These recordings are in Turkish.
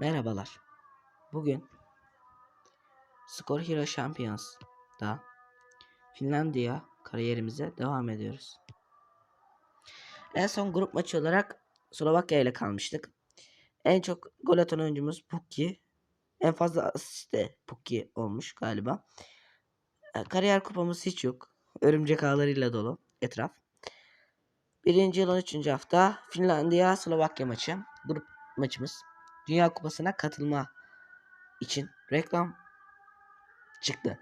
Merhabalar. Bugün Skor Hero Champions'da Finlandiya kariyerimize devam ediyoruz. En son grup maçı olarak Slovakya ile kalmıştık. En çok gol atan oyuncumuz Pukki. En fazla asist de Pukki olmuş galiba. E, Kariyer kupamız hiç yok. Örümcek ağlarıyla dolu etraf. Birinci yıl 13. hafta Finlandiya Slovakya maçı. Grup maçımız. Dünya Kupası'na katılma için reklam çıktı.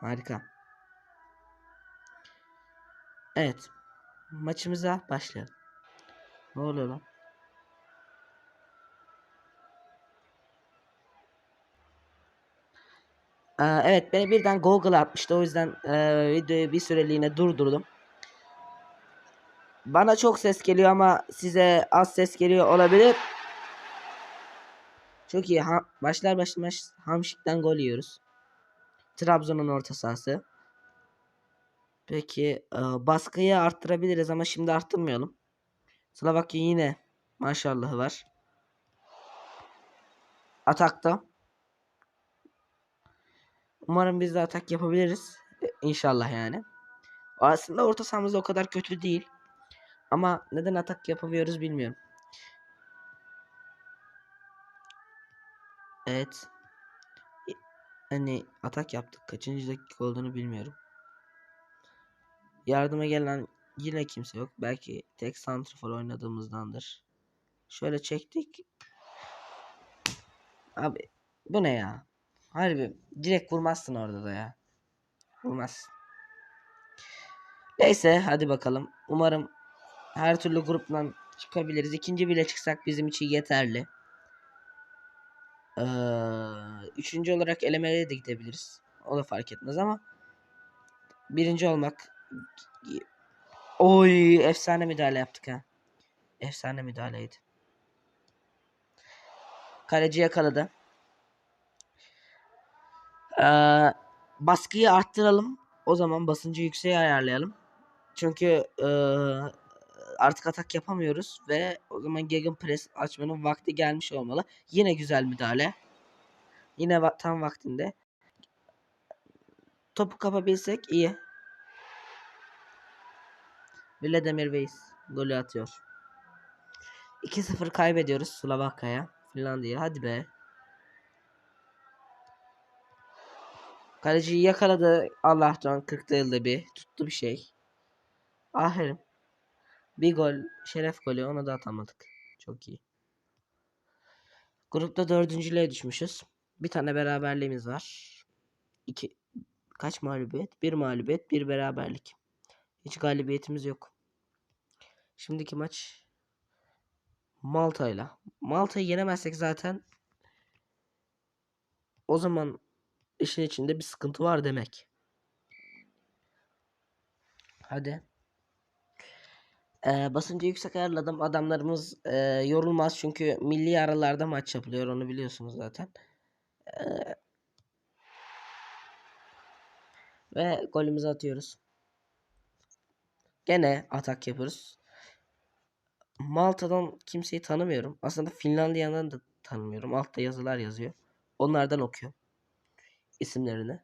Harika. Evet. Maçımıza başlayalım. Ne oluyor lan? Ee, evet beni birden Google atmıştı. O yüzden e, videoyu bir süreliğine durdurdum. Bana çok ses geliyor ama size az ses geliyor olabilir. Çok iyi. Ha, başlar başlamaz Hamşik'ten gol yiyoruz. Trabzon'un orta sahası. Peki e, baskıyı arttırabiliriz ama şimdi arttırmayalım. Slovakya yine maşallahı var. Atakta. Umarım biz de atak yapabiliriz. E, İnşallah yani. Aslında orta sahamız o kadar kötü değil. Ama neden atak yapamıyoruz bilmiyorum. Evet. Hani atak yaptık. Kaçıncı dakika olduğunu bilmiyorum. Yardıma gelen yine kimse yok. Belki tek santrafor oynadığımızdandır. Şöyle çektik. Abi bu ne ya? Harbi direkt vurmazsın orada da ya. Vurmazsın. Neyse hadi bakalım. Umarım her türlü gruptan çıkabiliriz. İkinci bile çıksak bizim için yeterli. Ee, üçüncü olarak elemeye de gidebiliriz. O da fark etmez ama birinci olmak Oy efsane müdahale yaptık ha. Efsane müdahaleydi. Kaleci yakaladı. Ee, baskıyı arttıralım. O zaman basıncı yükseğe ayarlayalım. Çünkü ee, artık atak yapamıyoruz ve o zaman gegenpress açmanın vakti gelmiş olmalı. Yine güzel müdahale. Yine va- tam vaktinde. Topu kapabilsek iyi. Vladimir Weiss golü atıyor. 2-0 kaybediyoruz Slovakya'ya. Finlandiya hadi be. Kaleciyi yakaladı Allah'tan 40 yılda bir tuttu bir şey. Aferin. Bir gol şeref golü onu da atamadık. Çok iyi. Grupta dördüncülüğe düşmüşüz. Bir tane beraberliğimiz var. İki, kaç mağlubiyet? Bir mağlubiyet, bir beraberlik. Hiç galibiyetimiz yok. Şimdiki maç Malta'yla. Malta'yı yenemezsek zaten o zaman işin içinde bir sıkıntı var demek. Hadi. Ee, basıncı yüksek ayarladım. Adamlarımız e, yorulmaz çünkü milli aralarda maç yapılıyor. Onu biliyorsunuz zaten. Ee, ve golümüzü atıyoruz. Gene atak yapıyoruz. Malta'dan kimseyi tanımıyorum. Aslında Finlandiya'dan da tanımıyorum. Altta yazılar yazıyor. Onlardan okuyorum. isimlerini.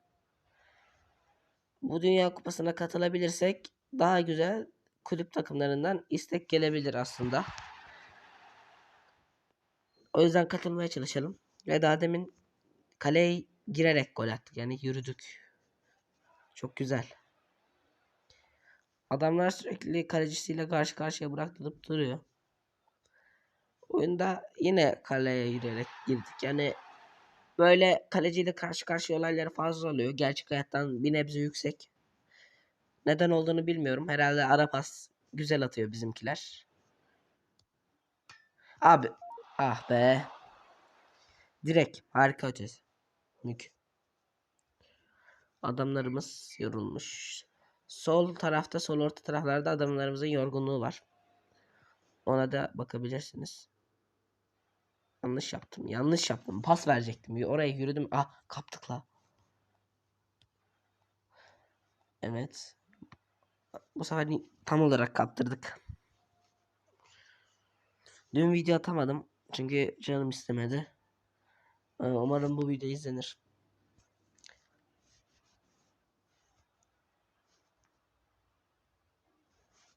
Bu Dünya Kupası'na katılabilirsek daha güzel kulüp takımlarından istek gelebilir aslında. O yüzden katılmaya çalışalım. Ve daha demin kaleye girerek gol attık. Yani yürüdük. Çok güzel. Adamlar sürekli kalecisiyle karşı karşıya bıraktırıp duruyor. Oyunda yine kaleye yürüyerek girdik. Yani böyle kaleciyle karşı karşıya olayları fazla oluyor. Gerçek hayattan bir nebze yüksek. Neden olduğunu bilmiyorum. Herhalde ara pas güzel atıyor bizimkiler. Abi ah be. Direkt harika ötesi. Mük. Adamlarımız yorulmuş. Sol tarafta, sol orta taraflarda adamlarımızın yorgunluğu var. Ona da bakabilirsiniz. Yanlış yaptım. Yanlış yaptım. Pas verecektim. Oraya yürüdüm. Ah kaptık la. Evet. Bu sefer tam olarak kaptırdık. Dün video atamadım. Çünkü canım istemedi. Ee, Umarım bu video izlenir.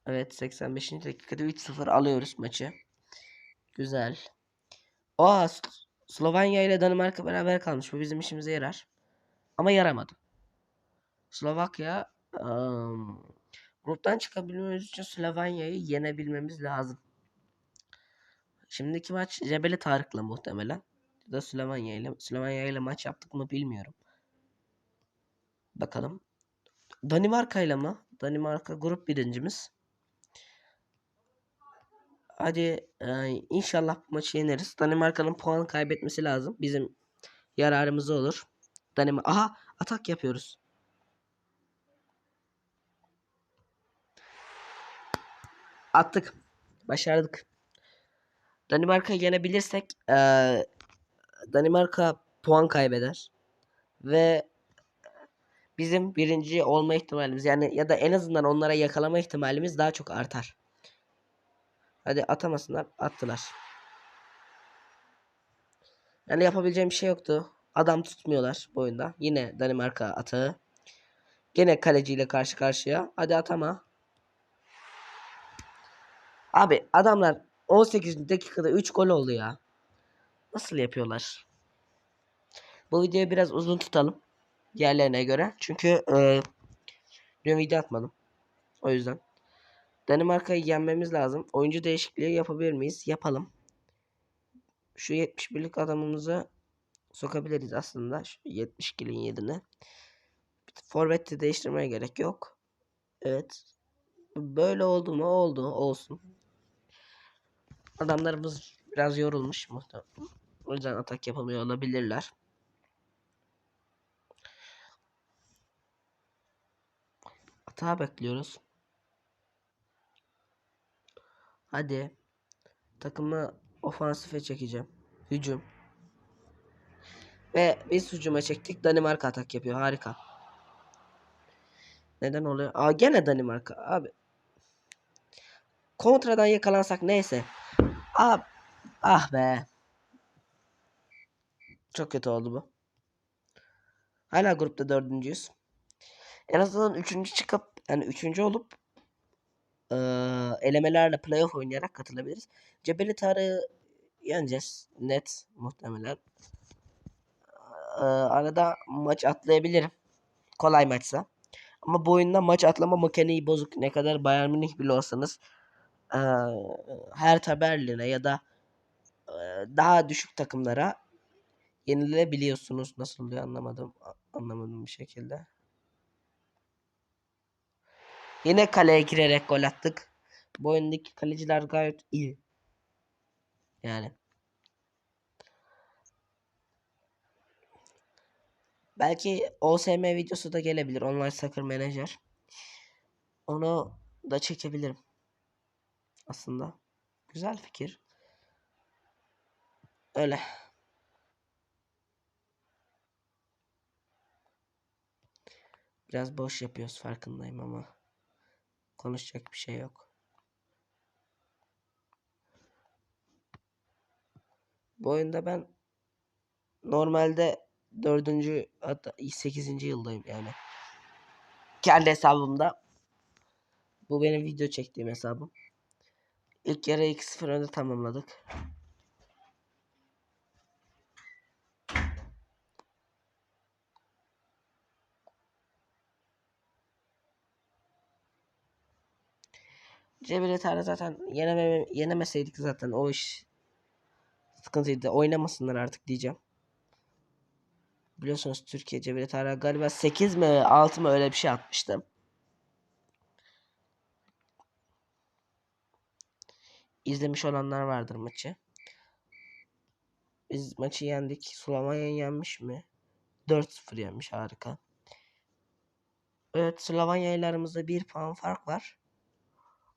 Evet 85. dakikada 3-0 alıyoruz maçı. Güzel. Aa Slovenya ile Danimarka beraber kalmış. Bu bizim işimize yarar. Ama yaramadı. Slovakya ım, gruptan çıkabilmemiz için Slovenya'yı yenebilmemiz lazım. Şimdiki maç Cebeli Tarık'la muhtemelen. Ya da Slovenya ile Slovenya ile maç yaptık mı bilmiyorum. Bakalım. Danimarka ile mi? Danimarka grup birincimiz. Hadi e, inşallah bu maçı yeneriz. Danimarka'nın puan kaybetmesi lazım. Bizim yararımıza olur. Danimarka. Aha atak yapıyoruz. Attık. Başardık. Danimarka'yı yenebilirsek e, Danimarka puan kaybeder. Ve bizim birinci olma ihtimalimiz yani ya da en azından onlara yakalama ihtimalimiz daha çok artar. Hadi atamasınlar. Attılar. Yani yapabileceğim bir şey yoktu. Adam tutmuyorlar bu oyunda. Yine Danimarka atağı. Gene kaleciyle karşı karşıya. Hadi atama. Abi adamlar 18 dakikada 3 gol oldu ya. Nasıl yapıyorlar? Bu videoyu biraz uzun tutalım. Diğerlerine göre. Çünkü e, dün video atmadım. O yüzden. Danimarka'yı yenmemiz lazım. Oyuncu değişikliği yapabilir miyiz? Yapalım. Şu 71'lik adamımızı sokabiliriz aslında. Şu 72'lin yerine. Forvet'i değiştirmeye gerek yok. Evet. Böyle oldu mu? Oldu. Olsun. Adamlarımız biraz yorulmuş muhtemelen. O yüzden atak yapamıyor olabilirler. Atağı bekliyoruz. Hadi. Takımı ofansife çekeceğim. Hücum. Ve biz hücuma çektik. Danimarka atak yapıyor. Harika. Neden oluyor? Aa gene Danimarka. Abi. Kontradan yakalansak neyse. Abi. Ah be. Çok kötü oldu bu. Hala grupta dördüncüyüz. En azından üçüncü çıkıp yani üçüncü olup eee, elemelerle playoff oynayarak katılabiliriz. Cebeli Tarık'ı yeneceğiz. Net muhtemelen. Eee, arada maç atlayabilirim. Kolay maçsa. Ama bu oyunda maç atlama mekaniği bozuk. Ne kadar Bayern Münih bile olsanız eee her Berlin'e ya da daha düşük takımlara yenilebiliyorsunuz. Nasıl oluyor anlamadım. Anlamadım bir şekilde. Yine kaleye girerek gol attık. Bu oyundaki kaleciler gayet iyi. Yani. Belki OSM videosu da gelebilir. Online Soccer Manager. Onu da çekebilirim. Aslında. Güzel fikir. Öyle. Biraz boş yapıyoruz farkındayım ama konuşacak bir şey yok. Bu oyunda ben normalde dördüncü hatta sekizinci yıldayım yani. Kendi hesabımda. Bu benim video çektiğim hesabım. İlk yarı 2-0 önde tamamladık. Cebeli Tarık zaten yeneme, yenemeseydik zaten o iş sıkıntıydı. Oynamasınlar artık diyeceğim. Biliyorsunuz Türkiye Cebeli Tarık galiba 8 mi 6 mı öyle bir şey atmıştım. İzlemiş olanlar vardır maçı. Biz maçı yendik. Slovenya yenmiş mi? 4-0 yenmiş harika. Evet Slovenya ile aramızda 1 puan fark var.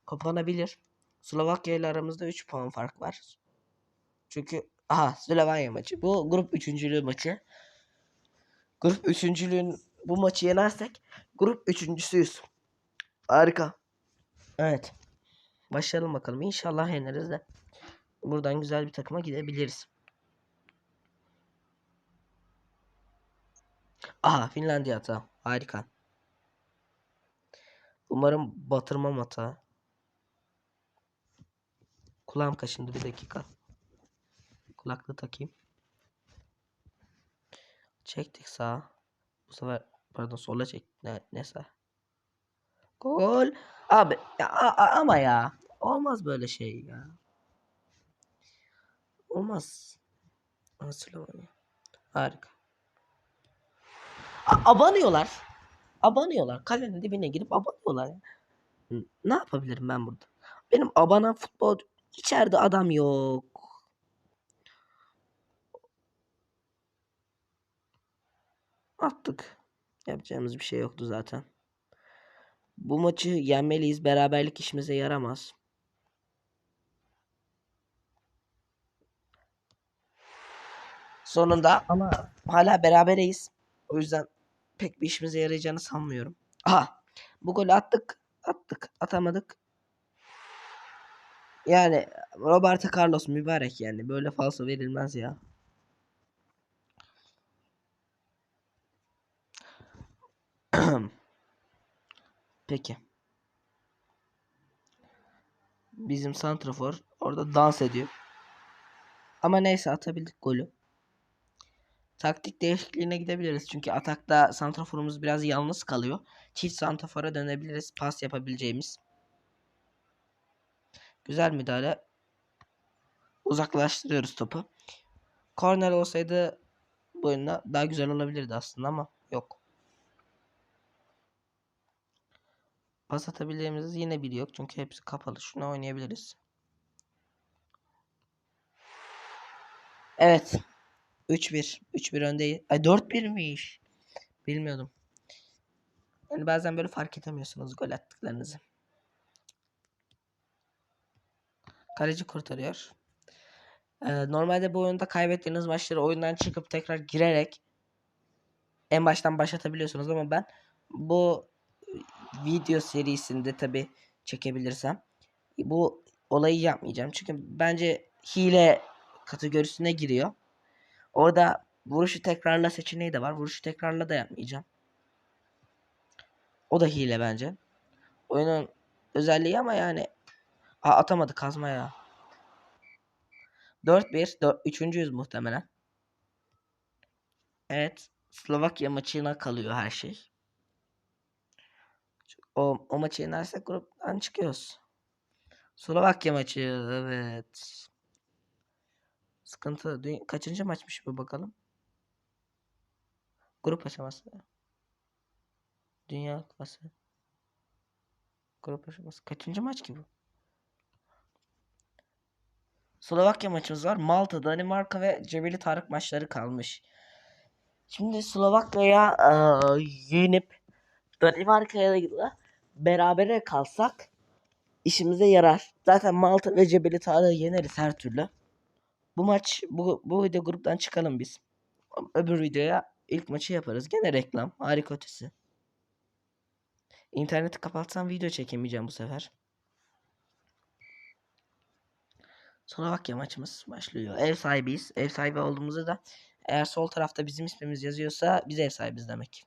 Kapanabilir. Slovakya ile aramızda 3 puan fark var. Çünkü aha Slovenya maçı. Bu grup üçüncülüğü maçı. Grup üçüncülüğün bu maçı yenersek grup üçüncüsüyüz. Harika. Evet. Başlayalım bakalım. İnşallah yeneriz de. Buradan güzel bir takıma gidebiliriz. Aha Finlandiya hata. Harika. Umarım batırmam hata. Kulağım kaşındı bir dakika. Kulaklığı takayım. Çektik sağa. Bu sefer pardon sola çek. Ne, ne sağ? Gol. Abi ya, a- a- ama ya. Olmaz böyle şey ya. Olmaz. Hatırlamıyorum. Harika. A- abanıyorlar. Abanıyorlar. Kalenin dibine girip abanıyorlar. Ne yapabilirim ben burada? Benim abanan futbol içeride adam yok. Attık. Yapacağımız bir şey yoktu zaten. Bu maçı yenmeliyiz. Beraberlik işimize yaramaz. Sonunda ama hala berabereyiz. O yüzden pek bir işimize yarayacağını sanmıyorum. Aha. Bu golü attık. Attık. Atamadık. Yani Roberto Carlos mübarek yani. Böyle falso verilmez ya. Peki. Bizim santrafor orada dans ediyor. Ama neyse atabildik golü. Taktik değişikliğine gidebiliriz. Çünkü atakta santraforumuz biraz yalnız kalıyor. Çift santrafora dönebiliriz. Pas yapabileceğimiz. Güzel müdahale. Uzaklaştırıyoruz topu. Korner olsaydı bu oyunda daha güzel olabilirdi aslında ama yok. Pas atabileceğimiz yine biri yok. Çünkü hepsi kapalı. Şunu oynayabiliriz. Evet. 3-1. 3-1 öndeyiz. Ay 4-1'miş. Bilmiyordum. Yani bazen böyle fark edemiyorsunuz gol attıklarınızı. Kaleci kurtarıyor. Ee, normalde bu oyunda kaybettiğiniz maçları oyundan çıkıp tekrar girerek en baştan başlatabiliyorsunuz ama ben bu video serisinde tabi çekebilirsem bu olayı yapmayacağım. Çünkü bence hile kategorisine giriyor. Orada vuruşu tekrarla seçeneği de var. Vuruşu tekrarla da yapmayacağım. O da hile bence. Oyunun özelliği ama yani Aa, atamadı kazma ya. 4-1. 4, üçüncüyüz muhtemelen. Evet. Slovakya maçına kalıyor her şey. O, o maçı yenersek gruptan çıkıyoruz. Slovakya maçı. Evet. Sıkıntı. Dü- Kaçıncı maçmış bu bakalım. Grup aşaması. Dünya Kupası. Grup aşaması. Kaçıncı maç ki bu? Slovakya maçımız var. Malta, Danimarka ve Cebeli Tarık maçları kalmış. Şimdi Slovakya'ya eee, yenip Danimarka'ya berabere kalsak işimize yarar. Zaten Malta ve Cebeli Tarık'ı yeneriz her türlü. Bu maç bu, bu video gruptan çıkalım biz. Öbür videoya ilk maçı yaparız. Gene reklam. Harika ötesi. İnterneti kapatsam video çekemeyeceğim bu sefer. Slovakya maçımız başlıyor. Ev sahibiyiz. Ev sahibi olduğumuzu da eğer sol tarafta bizim ismimiz yazıyorsa biz ev sahibiz demek.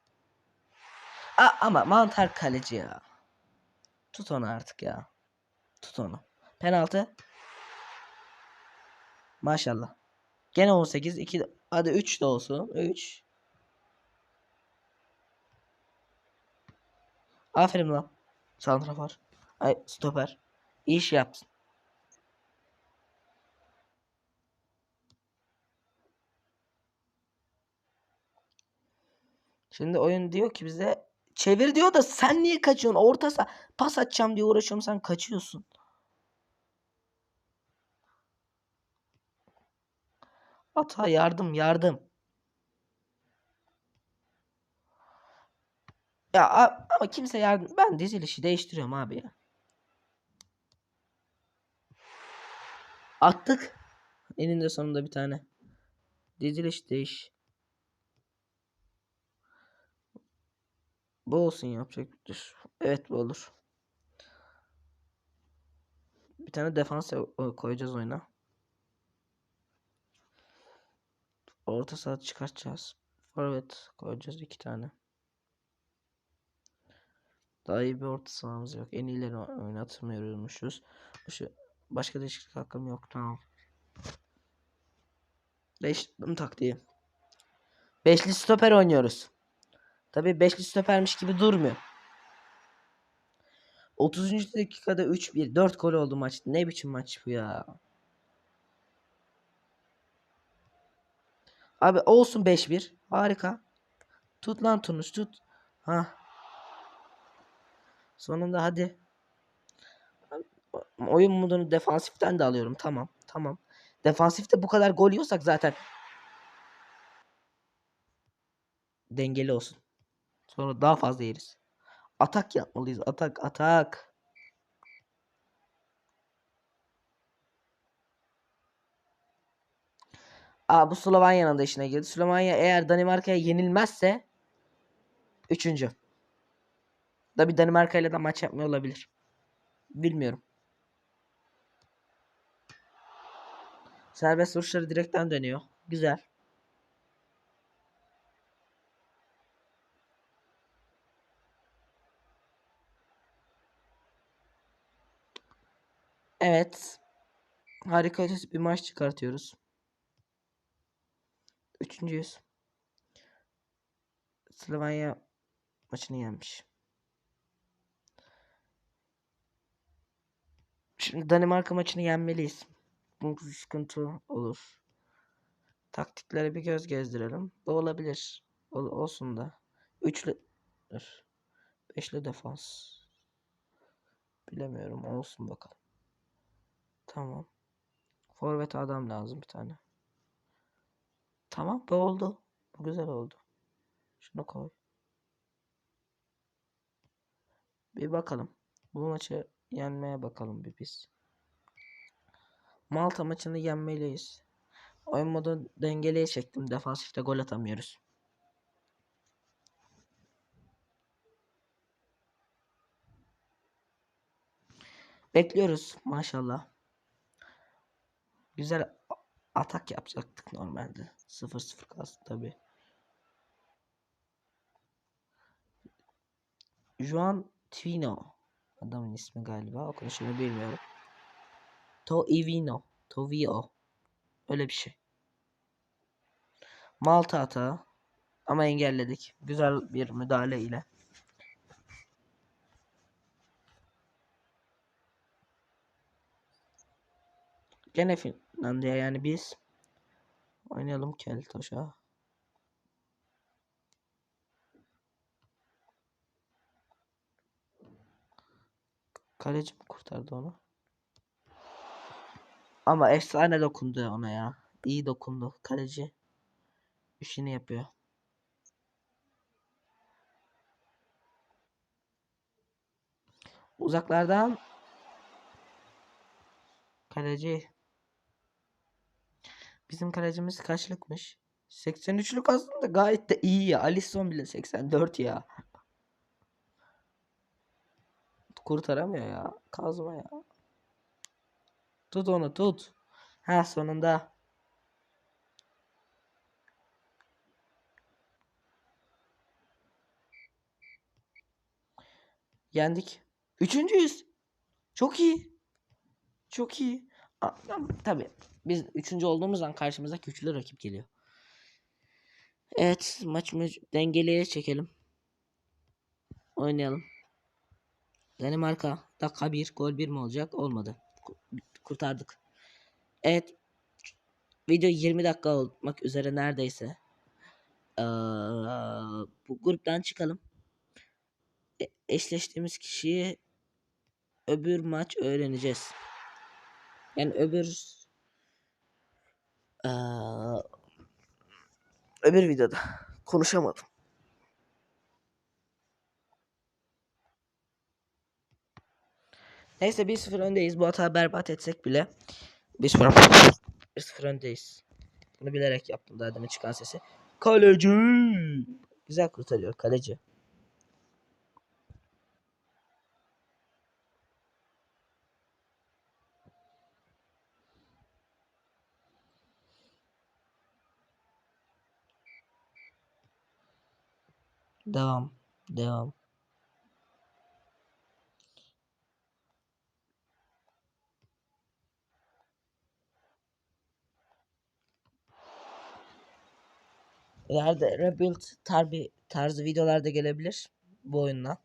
Aa, ama mantar kaleci ya. Tut onu artık ya. Tut onu. Penaltı. Maşallah. Gene 18. 2 hadi 3 de olsun. 3. Aferin lan. Santrafor. Ay stoper. İyi iş yaptın. Şimdi oyun diyor ki bize çevir diyor da sen niye kaçıyorsun? Orta pas atacağım diye uğraşıyorum sen kaçıyorsun. Ata yardım yardım. Ya ama kimse yardım. Ben dizilişi değiştiriyorum abi ya. Attık. Elinde sonunda bir tane. Diziliş değiş. Bu olsun yapacak. Dur. Evet bu olur. Bir tane defans o- koyacağız oyuna. Orta saha çıkartacağız. Forvet koyacağız iki tane. Daha iyi bir orta sahamız yok. En iyileri oynatmıyormuşuz. Şu başka değişiklik hakkım yok. Tamam. Değiştirdim taktiği. Beşli stoper oynuyoruz. Tabii beşli stopermiş gibi durmuyor. 30. dakikada 3-1 4 gol oldu maç. Ne biçim maç bu ya? Abi olsun 5-1. Harika. Tut lan Tunus tut. Ha. Sonunda hadi. Oyun modunu defansiften de alıyorum. Tamam. Tamam. Defansifte bu kadar gol yiyorsak zaten dengeli olsun. Sonra daha fazla yeriz. Atak yapmalıyız. Atak, atak. Aa bu Slovanya'nın da işine girdi. Slovanya eğer Danimarka'ya yenilmezse üçüncü. Da bir Danimarka ile de maç yapmıyor olabilir. Bilmiyorum. Serbest vuruşları direkten dönüyor. Güzel. Evet. Harika bir maç çıkartıyoruz. Üçüncüyüz. Slovenya maçını yenmiş. Şimdi Danimarka maçını yenmeliyiz. Bu sıkıntı olur. Taktiklere bir göz gezdirelim. Bu olabilir. Ol, olsun da. Üçlü. Dur. Beşli defans. Bilemiyorum. Olsun bakalım. Tamam. Forvet adam lazım bir tane. Tamam bu oldu. Bu güzel oldu. Şunu koy. Bir bakalım. Bu maçı yenmeye bakalım bir biz. Malta maçını yenmeliyiz. Oyun modu dengeliye çektim. Defansifte gol atamıyoruz. Bekliyoruz maşallah. Güzel atak yapacaktık normalde. 0-0 kalsın tabi. Juan Twino. Adamın ismi galiba. Okunuşunu bilmiyorum. Tovino. Tovio. Öyle bir şey. Malta atağı. Ama engelledik. Güzel bir müdahale ile. Gene Finlandiya yani biz oynayalım Keltoş'a. Kaleci mi kurtardı onu? Ama efsane dokundu ona ya. İyi dokundu. Kaleci işini yapıyor. Uzaklardan kaleci Bizim kalecimiz kaçlıkmış? 83'lük aslında gayet de iyi ya. Alisson bile 84 ya. Kurtaramıyor ya. Kazma ya. Tut onu tut. Ha sonunda. Yendik. Üçüncüyüz. Çok iyi. Çok iyi. Tabi biz üçüncü olduğumuzdan karşımıza güçlü rakip geliyor. Evet maçımı dengeliye çekelim. Oynayalım. Danimarka dakika bir gol bir mi olacak? Olmadı. Kurtardık. Evet. Video 20 dakika olmak üzere neredeyse. Ee, bu gruptan çıkalım. E eşleştiğimiz kişiyi öbür maç öğreneceğiz. Yani öbür ee, öbür videoda konuşamadım. Neyse 1-0 öndeyiz. Bu hata berbat etsek bile 1-0 1-0 öndeyiz. Bunu bilerek yaptım daha demin çıkan sesi. Kaleci. Güzel kurtarıyor kaleci. Devam. Devam. İleride Rebuild tarbi, tarzı videolar da gelebilir bu oyunla.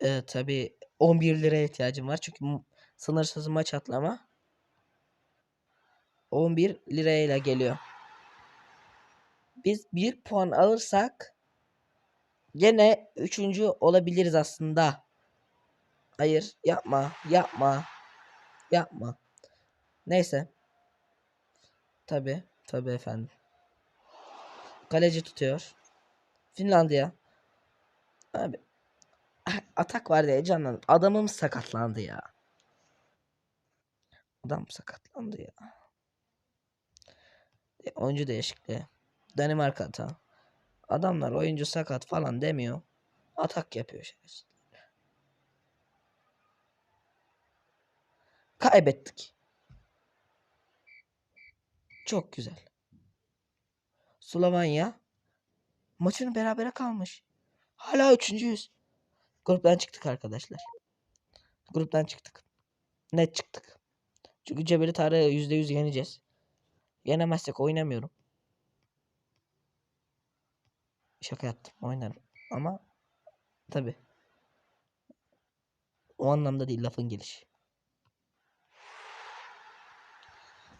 Ee, tabi 11 liraya ihtiyacım var çünkü sınırsız maç atlama 11 lirayla geliyor. Biz 1 puan alırsak gene 3. olabiliriz aslında. Hayır yapma yapma yapma. Neyse. Tabi tabi efendim. Kaleci tutuyor. Finlandiya. Abi atak var diye canlandım. Adamım sakatlandı ya. Adam sakatlandı ya. E, oyuncu değişikliği. Danimarka hata. Adamlar oyuncu sakat falan demiyor. Atak yapıyor şerefsiz. Kaybettik. Çok güzel. Slovenya maçını berabere kalmış. Hala üçüncüyüz. Gruptan çıktık arkadaşlar. Gruptan çıktık. Net çıktık. Çünkü Cebeli Tarık'ı %100 yeneceğiz. Yenemezsek oynamıyorum. Şaka yaptım. Oynarım. Ama tabi. O anlamda değil lafın gelişi.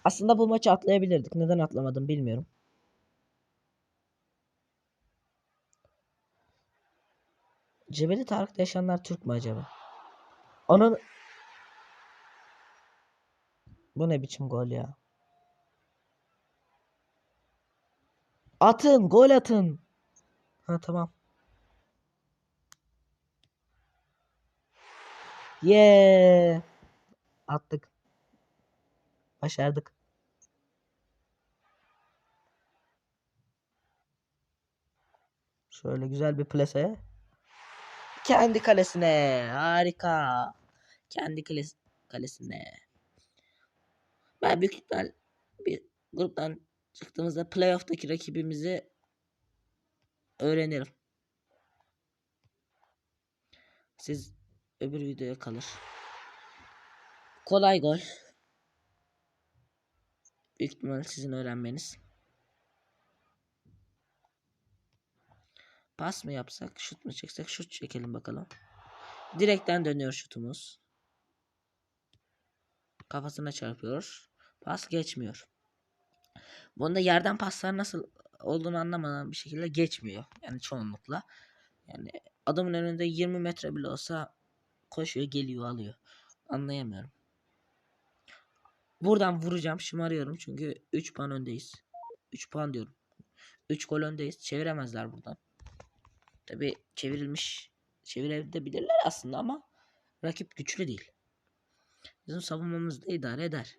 Aslında bu maçı atlayabilirdik. Neden atlamadım bilmiyorum. Cebeli Tarık'ta yaşayanlar Türk mü acaba? Onun Bu ne biçim gol ya? Atın, gol atın. Ha tamam. Yeah. Attık. Başardık. Şöyle güzel bir plase. Kendi kalesine. Harika. Kendi kales kalesine. Ben büyük ihtimal bir gruptan çıktığımızda playoff'taki rakibimizi öğrenirim. Siz öbür videoya kalır. Kolay gol. Büyük ihtimal sizin öğrenmeniz. Pas mı yapsak, şut mu çeksek? Şut çekelim bakalım. Direkten dönüyor şutumuz. Kafasına çarpıyor. Pas geçmiyor. Bunda yerden paslar nasıl olduğunu anlamadan bir şekilde geçmiyor. Yani çoğunlukla. Yani adamın önünde 20 metre bile olsa koşuyor, geliyor, alıyor. Anlayamıyorum. Buradan vuracağım, şımarıyorum çünkü 3 puan öndeyiz. 3 puan diyorum. 3 gol öndeyiz. Çeviremezler buradan. Tabi çevrilmiş çevirebilirler aslında ama rakip güçlü değil. Bizim savunmamız da idare eder.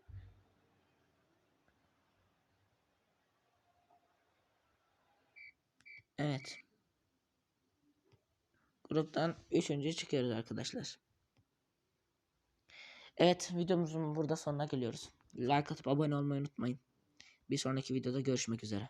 Evet. Gruptan 3. çıkıyoruz arkadaşlar. Evet videomuzun burada sonuna geliyoruz. Like atıp abone olmayı unutmayın. Bir sonraki videoda görüşmek üzere.